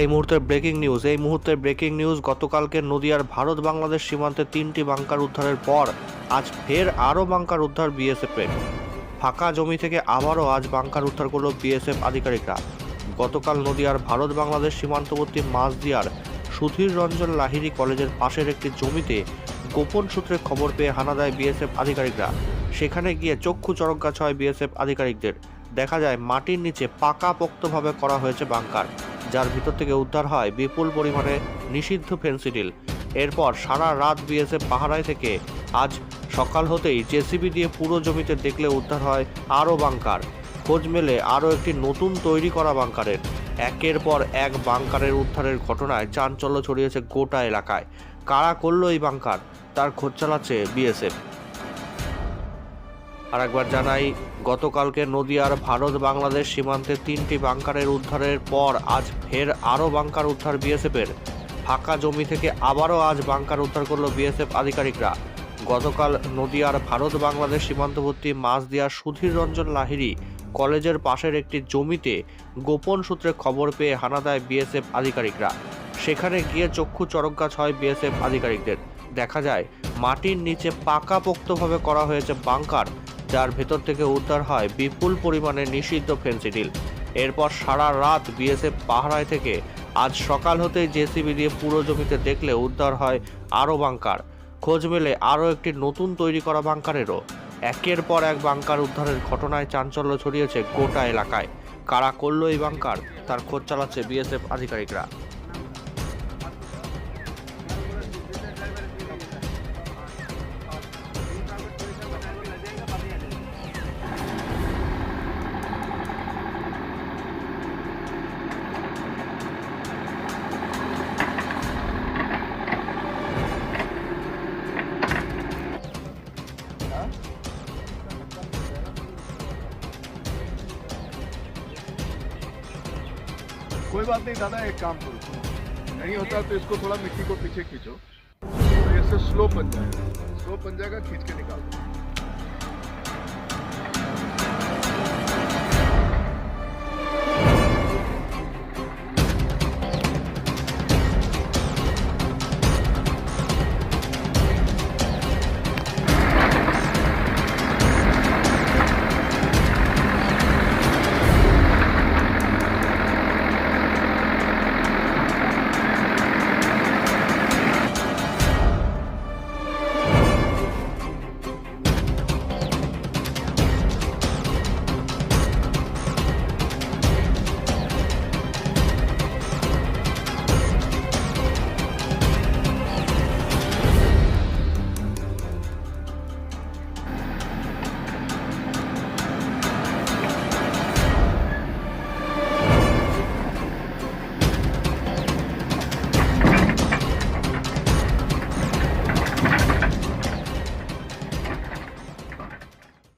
এই মুহূর্তের breaking news এই মুহূর্তের ব্রেকিং নিউজ গতকালকে নদিয়ার ভারত বাংলাদেশ সীমান্তে তিনটি বাংকার উদ্ধারের পর আজ ফের আরও বাংকার উদ্ধার বিএসএফের ফাঁকা জমি থেকে আবারও আজ বাংকার উদ্ধার করল বিএসএফ আধিকারিকরা। গতকাল নদিয়ার ভারত বাংলাদেশ সীমান্তবর্তী মাঝদিয়ার সুধীর রঞ্জন লাহিড়ী কলেজের পাশের একটি জমিতে গোপন সূত্রে খবর পেয়ে হানা দেয় বিএসএফ আধিকারিকরা। সেখানে গিয়ে চক্ষু চরকগাছ হয় বিএসএফ আধিকারিকদের। দেখা যায় মাটির নিচে পাকাপোক্তভাবে করা হয়েছে বাংকার। যার ভিতর থেকে উদ্ধার হয় বিপুল পরিমাণে নিষিদ্ধ ফেন্সিডিল। এরপর সারা রাত বিএসএফ পাহারায় থেকে আজ সকাল হতেই জেসিবি দিয়ে পুরো জমিতে দেখলে উদ্ধার হয় আরও বাংকার। খোঁজ মেলে আরও একটি নতুন তৈরি করা বাংকারের। একের পর এক বাংকারের উদ্ধারের ঘটনায় চাঞ্চল্য ছড়িয়েছে গোটা এলাকায়। কারা করল এই বাংকার? তার খোঁজ চালাচ্ছে বিএসএফ। আর একবার জানাই, গতকালকে নদিয়ার ভারত বাংলাদেশ সীমান্তে তিনটি বাংকারের উদ্ধারের পর আজ ফের আরও বাংকার উদ্ধার বিএসএফের। ফাঁকা জমি থেকে আবারও আজ বাংকার উদ্ধার করল বিএসএফ আধিকারিকরা। গতকাল নদিয়ার ভারত বাংলাদেশ সীমান্তবর্তী মাঝদিয়ার সুধীর রঞ্জন লাহিড়ী কলেজের পাশের একটি জমিতে গোপন সূত্রে খবর পেয়ে হানা দেয় বিএসএফ আধিকারিকরা। সেখানে গিয়ে চক্ষু চরকগাছ হয় বিএসএফ আধিকারিকদের। দেখা যায়, মাটির নিচে পাকাপোক্তভাবে করা হয়েছে বাংকার যার ভেতর থেকে উদ্ধার হয় বিপুল পরিমাণে নিষিদ্ধ ফেন্সিডিল এরপর সারা রাত বিএসএফ পাহারায় থেকে আজ সকাল হতেই জেসিবি দিয়ে পুরো জমিতে দেখলে উদ্ধার হয় আরও বাংকার। খোঁজ মেলে আরও একটি নতুন তৈরি করা বাংকারেরও। একের পর এক বাংকার উদ্ধারের ঘটনায় চাঞ্চল্য ছড়িয়েছে গোটা এলাকায়। কারা করল এই বাংকার, তার খোঁজ চালাচ্ছে বিএসএফ আধিকারিকরা। कोई बात नहीं, दादा, एक काम करो। नहीं होता तो इसको थोड़ा मिट्टी को पीछे खींचो। तो इससे स्लो बन जाएगा स्लो बन जाएगा खींच के निकाल दो।